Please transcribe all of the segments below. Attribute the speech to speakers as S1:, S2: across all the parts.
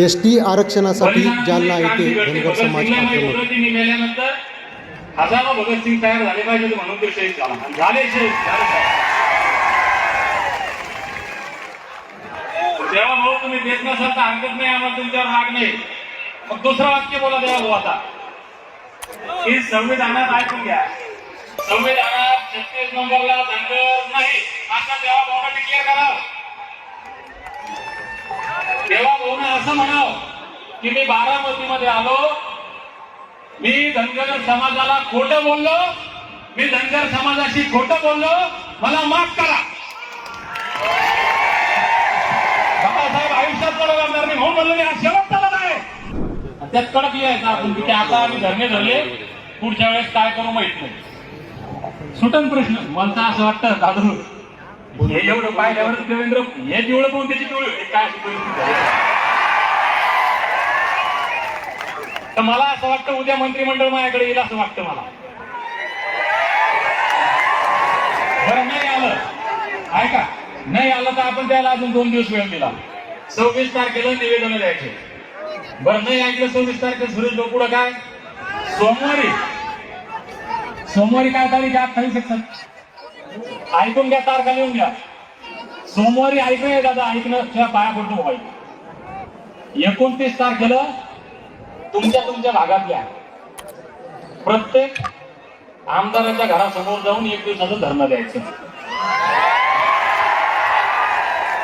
S1: S T आरक्षणासाठी जालना येथे धनगर समाज आक्रमक.
S2: हजारो भगतसिंग तयार झाले पाहिजे म्हणून ते शहीद झाला. आणि झाले शहीद झाले साहेब. भाऊ तुम्ही देत नसाल तर हरकत नाही आम्हाला तुमच्यावर राग नाही. मग दुसरं वाक्य बोला देवा भाऊ आता. की संविधानात ऐकून घ्या. संविधानात छत्तीस नंबरला धनगर नाही. आता देवा भाऊला डिक्लेअर करा तेव्हा भाऊने असं म्हणाव की मी बारामतीमध्ये आलो मी धनगर समाजाला खोटं बोललो मी धनगर समाजाशी खोटं बोललो मला माफ करा. बाबासाहेब आयुष्यात कडक करणार नाही म्हणून म्हणलं मी हा शेवटचा लढा आहे. त्यात कडक यायचं आपण की आता आम्ही धरणे धरले पुढच्या वेळेस काय करू माहीत नाही. सुटन प्रश्न मला असं वाटतं दादू हे एवढं पाहिल्यावर देवेंद्र हे जेवढं पाहून त्याची टोळी काय तर मला असं वाटतं उद्या मंत्रिमंडळ माझ्याकडे येईल असं वाटतं मला. बरं नाही आलं. ऐका नाही आलं तर आपण त्याला अजून दोन दिवस वेळ दिला. सव्वीस तारखेला निवेदन द्यायचे. बरं नाही ऐकलं सव्वीस तारखेला सुरेश भाऊ पुढं काय? सोमवारी. सोमवारी काय तारीख आहे? अठ्ठावीस शकतात ऐकून घ्या तारखा लिहून घ्या. सोमवारी ऐकूया दादा ऐकणं किंवा पाया पडतो मोबाईल. एकोणतीस तारखेला तुमच्या तुमच्या भागातल्या प्रत्येक आमदाराच्या घरासमोर जाऊन एक दिवसाचं धरणं द्यायचं.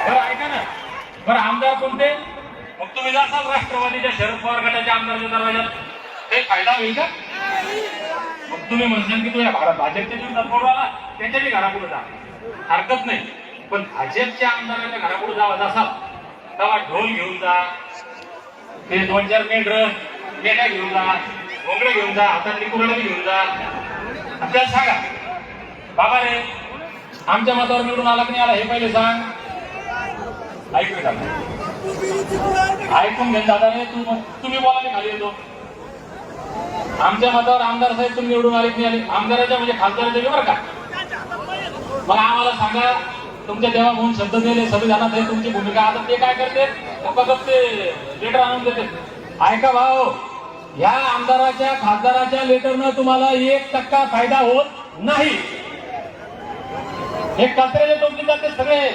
S2: बरं ऐका ना. बरं आमदार कोणते? मग तुम्ही जासाल राष्ट्रवादीच्या शरद पवार गटाच्या आमदाराच्या दरवाजात ते फायदा होईल का? तुम्ही म्हणशाल की तुझ्या भागात भाजपच्या जीवन आला त्याच्याही घरापुढे जा. हरकत नाही. पण भाजपच्या आमदाराच्या घरापुढे जावा जसा. तेव्हा ढोल घेऊन जा. ते दोन चार मेंढर मेंढ्या घेऊन जा. घोंगडे घेऊन जा. हातातली कुरडे घेऊन जा. आपल्याला सांगा. बाबा रे आमच्या मतावर निवडून आला की नाही आला हे पहिले सांग. ऐकू ऐकून घेऊन दादा रे तू तुम्ही बोला मी खाली येतो. आमच्या मतावर आमदार साहेब तुम्ही निवडून आले की नाही आले आमदाराच्या म्हणजे खासदाराच्या बरं का? मग आम्हाला सांगा तुमच्या देवा म्हणून शब्द दिले संविधानात आहे तुमची भूमिका. आता ते काय करते? गप्पा ते लेटर आणून देते. ऐका भाऊ ह्या आमदाराच्या खासदाराच्या लेटरनं तुम्हाला एक टक्का फायदा होत नाही. हे कचऱ्याचे टोपले जाते सगळे.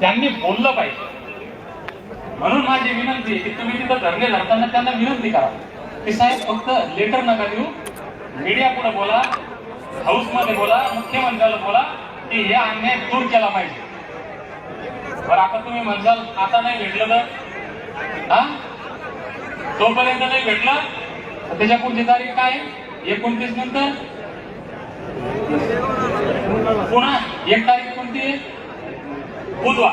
S2: त्यांनी बोललं पाहिजे. म्हणून माझी विनंती की तुम्ही तिथं धरणे धरताना त्यांना विनंती करा. की साहेब फक्त लेटर नका देऊ. मीडिया पुढे बोला हाऊसमध्ये बोला मुख्यमंत्र्याला बोला की हे अन्याय दूर केला पाहिजे. बरं आता तुम्ही म्हणसाल आता नाही भेटलं तर? हा? तोपर्यंत नाही भेटलं? त्याच्या पुढची तारीख काय एकोणतीस नंतर? पुन्हा एक तारीख कोणती आहे? बुधवार.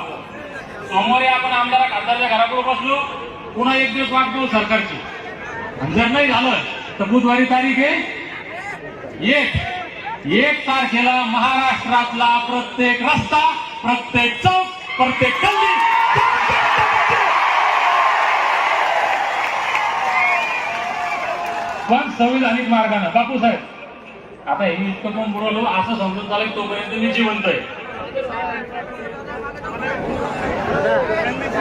S2: सोमवारी आपण आमदार खासदारच्या घराकडे बसलो. पुन्हा एक दिवस वाट सरकारची. जर नाही झालं तर बुधवारी तारीख आहे. एक एक तारखेला महाराष्ट्रातला प्रत्येक रस्ता प्रत्येक चौक प्रत्येक गल्ली. पण संविधानिक मार्गाने बापू साहेब आता हे इतकं पण बुडवलो असं समजून चालेल तोपर्यंत मी जिवंत आहे.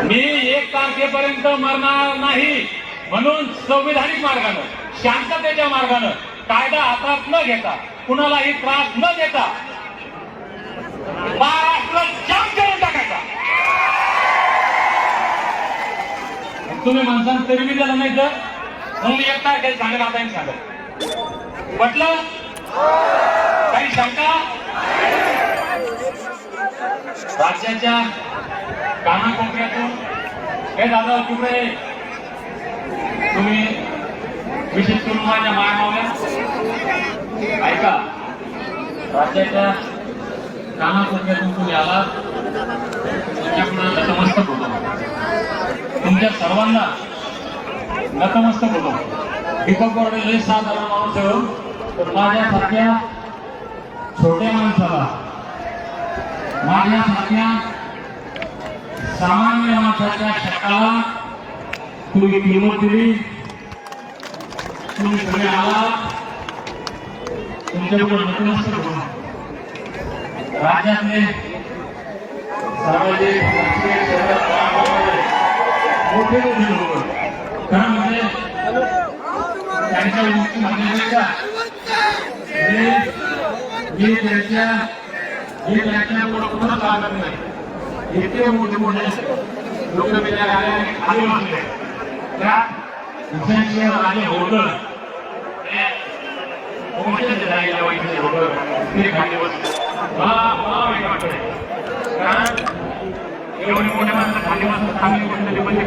S2: मी एक तारखेपर्यंत मरणार नाही. म्हणून संविधानिक मार्गानं शांततेच्या मार्गानं कायदा हातात न घेता कुणालाही त्रास न देता महाराष्ट्र जाम करून टाकायचा. तुम्ही माणसान तरी मी त्याला नाही तर? मग मी एक तारखेला सांगत आता सांगत म्हटलं? काही शंका? राज्याच्या कानाकोपऱ्यातून हे दादा तिकडे तुम्ही विशेष करून माझ्या मायमावल्या ऐका. राज्याच्या कानाकोपऱ्यातून तुम्ही आलात. तुमच्याकडे नतमस्तक होतो. तुमच्या सर्वांना नतमस्तक होतो. दीपक बोर्डे लय साधारण माणूस आहे हो. तर माझ्यासारख्या छोट्या माणसाला माझ्यासारख्या सामान्य माणसाच्या शकाला तुम्ही किंमत दिली? तुम्ही सगळे आला तुमच्याकडे नतमस्तक होतो राज्यातले सामाजिक राजकीय सर्व मोठे मोठे लोक. खरं म्हणजे त्यांच्या उंची म्हणजे मी त्यांच्या लागत नाही. इतके मोठे मोठे लोक मी त्या त्या हुसेनचे राजे होटल ते खाली बसले कारण मोठ्या माणसं खाली बसून चांगली बंदी